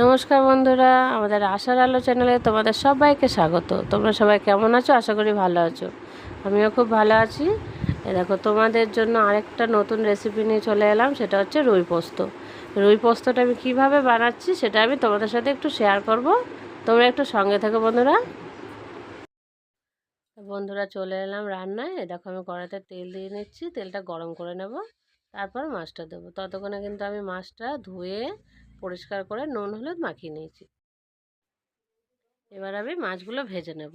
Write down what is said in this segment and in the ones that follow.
নমস্কার বন্ধুরা, আমাদের আশার আলো চ্যানেলে তোমাদের সবাইকে স্বাগত। তোমরা সবাই কেমন আছো? আশা করি ভালো আছো। আমিও খুব ভালো আছি। এ দেখো, তোমাদের জন্য আরেকটা নতুন রেসিপি নিয়ে চলে এলাম, সেটা হচ্ছে রুই পোস্ত। রুই পোস্তটা আমি কীভাবে বানাচ্ছি, সেটা আমি তোমাদের সাথে একটু শেয়ার করব। তোমরা একটু সঙ্গে থাকো বন্ধুরা। বন্ধুরা, চলে এলাম রান্নায়। দেখো, আমি কড়াতে তেল দিয়ে নিচ্ছি, তেলটা গরম করে নেব। তারপর মাছটা দেবো। ততক্ষণে কিন্তু আমি মাছটা ধুয়ে পরিষ্কার করে নুন হলুদ মাখিয়ে নিয়েছি। এবার আমি মাছগুলো ভেজে নেব।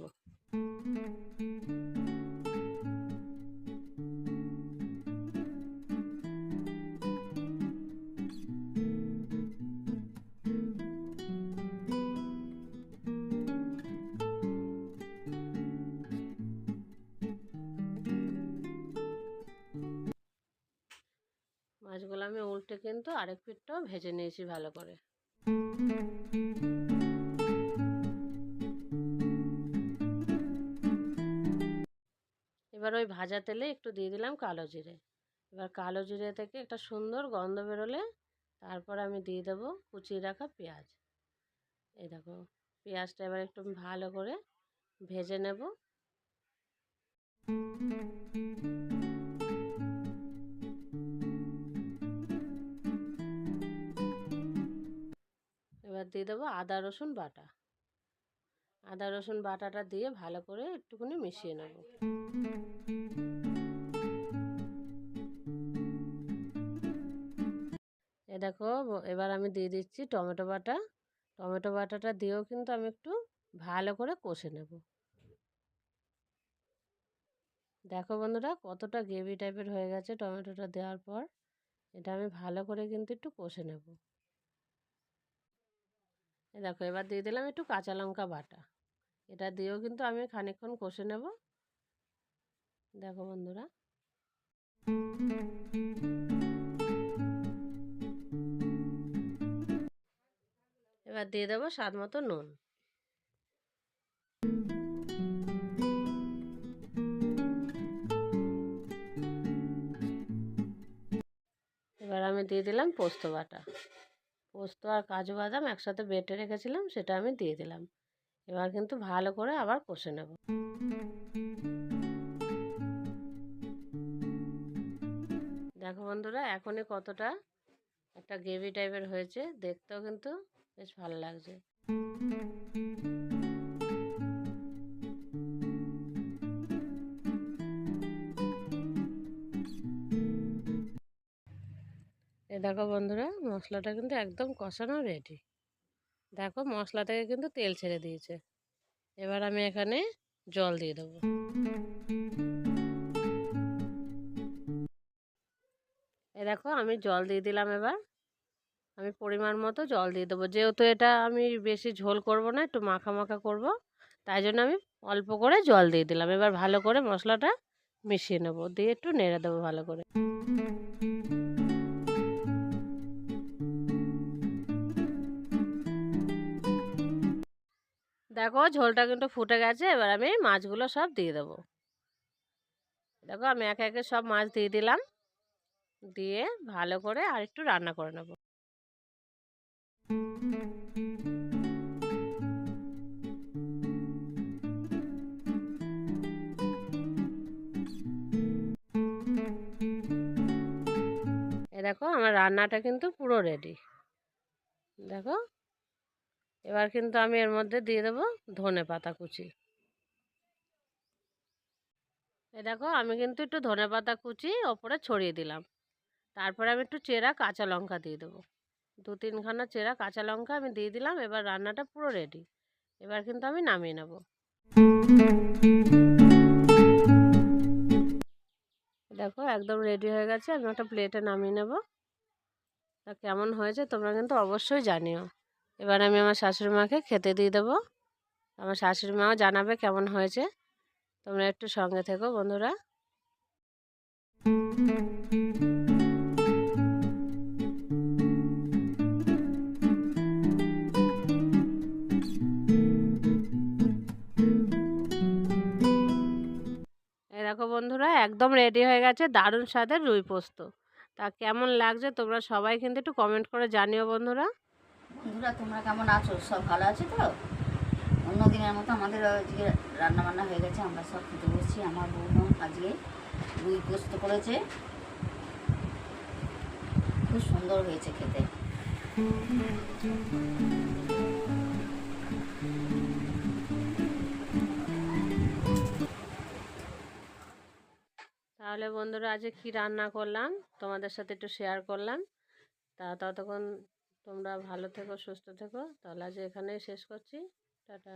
উল্টে কিন্তু আরেক পিঠটাও ভেজে নিয়েছি ভালো করে। এবার ওই ভাজা তেলে একটু দিয়ে দিলাম কালো জিরে। এবার কালো জিরে থেকে একটা সুন্দর গন্ধ বেরোলে তারপর আমি দিয়ে দেবো কুচিয়ে রাখা পেঁয়াজ। এই দেখো, পেঁয়াজটা এবার একটু ভালো করে ভেজে নেব। দিয়ে দেবো আদা, রসুন বাটা। আদা, রসুন বাটাটা দিয়ে ভালো করে একটুখানি মিশিয়ে নেব। এ দেখো এবার আমি দিয়ে দিচ্ছি টমেটো বাটা। টমেটো বাটাটা দিয়েও কিন্তু আমি একটু ভালো করে কষে নেব। দেখো বন্ধুরা, কতটা গ্রেভি টাইপের হয়ে গেছে টমেটোটা দেওয়ার পর। এটা আমি ভালো করে কিন্তু একটু কষে নেব। দেখো, এবার দিয়ে দিলাম একটু কাঁচা লঙ্কা বাটা। এটা দিয়েও কিন্তু আমি খানিকক্ষণ কষে নেব। দেখো বন্ধুরা। এবার দিয়ে দেবো স্বাদ মতো নুন। এবার আমি দিয়ে দিলাম পোস্ত বাটা। পোস্ত আর কাজু বাদাম একসাথে বেটে রেখেছিলাম, সেটা আমি দিয়ে দিলাম। এবার কিন্তু ভালো করে আবার কষে নেব। দেখো বন্ধুরা, এখনই কতটা একটা গ্রেভি টাইপের হয়েছে, দেখতেও কিন্তু বেশ ভালো লাগছে। এ দেখো বন্ধুরা, মশলাটা কিন্তু একদম কষানো রেডি দেখো মশলা থেকে কিন্তু তেল ছেড়ে দিয়েছে। এবার আমি এখানে জল দিয়ে দেবো। এ দেখো আমি জল দিয়ে দিলাম এবার। আমি পরিমাণ মতো জল দিয়ে দেবো। যেহেতু এটা আমি বেশি ঝোল করব না, একটু মাখা মাখা করব, তাই জন্য আমি অল্প করে জল দিয়ে দিলাম। এবার ভালো করে মশলাটা মিশিয়ে নেব। দিয়ে একটু নেড়ে দেবো ভালো করে। দেখো ঝোলটা কিন্তু ফুটে গেছে, এবার আমি মাছগুলো সব দিয়ে দেবো। দেখো আমি একে একে সব মাছ দিয়ে দিলাম। দিয়ে ভালো করে আর একটু রান্না করে নেব। দেখো আমার রান্নাটা কিন্তু পুরো রেডি দেখো এবার কিন্তু আমি এর মধ্যে দিয়ে দেবো ধনে পাতা কুচি। এ দেখো, আমি কিন্তু একটু ধনে পাতা কুচি ওপরে ছড়িয়ে দিলাম। তারপরে আমি একটু চেরা কাঁচা লঙ্কা দিয়ে দেবো। দু তিনখানা চেরা কাঁচা লঙ্কা আমি দিয়ে দিলাম, এবার রান্নাটা পুরো রেডি এবার কিন্তু আমি নামিয়ে নেব। দেখো, একদম রেডি হয়ে গেছে, আমি একটা প্লেটে নামিয়ে নেব। তা কেমন হয়েছে তোমরা কিন্তু অবশ্যই জানিও। এবার আমি আমার শাশুড়ি মাকে খেতে দিয়ে দেবো। আমার শাশুড়ি মাও জানাবে কেমন হয়েছে। তোমরা একটু সঙ্গে থেকো বন্ধুরা। দেখো বন্ধুরা, একদম রেডি হয়ে গেছে দারুণ স্বাদের রুই পোস্ত। তা কেমন লাগছে তোমরা সবাই কিন্তু একটু কমেন্ট করে জানিও বন্ধুরা। বন্ধুরা, তোমরা কেমন আছো? সব ভালো আছো তো? অন্য দিনের মতো আমাদের আজকে রান্না বান্না হয়ে গেছে, আমরা সব খেতে বসছি। আমার বৌমা আজকে রুই পোস্ত করেছে। খুব সুন্দর হয়েছে খেতে। তাহলে বন্ধুরা, আজকে কি রান্না করলাম? তোমাদের সাথে একটু শেয়ার করলাম। তা ততক্ষণ তোমরা ভালো থেকো সুস্থ থেকো। তাহলে আজ এখানেই শেষ করছি। টাটা।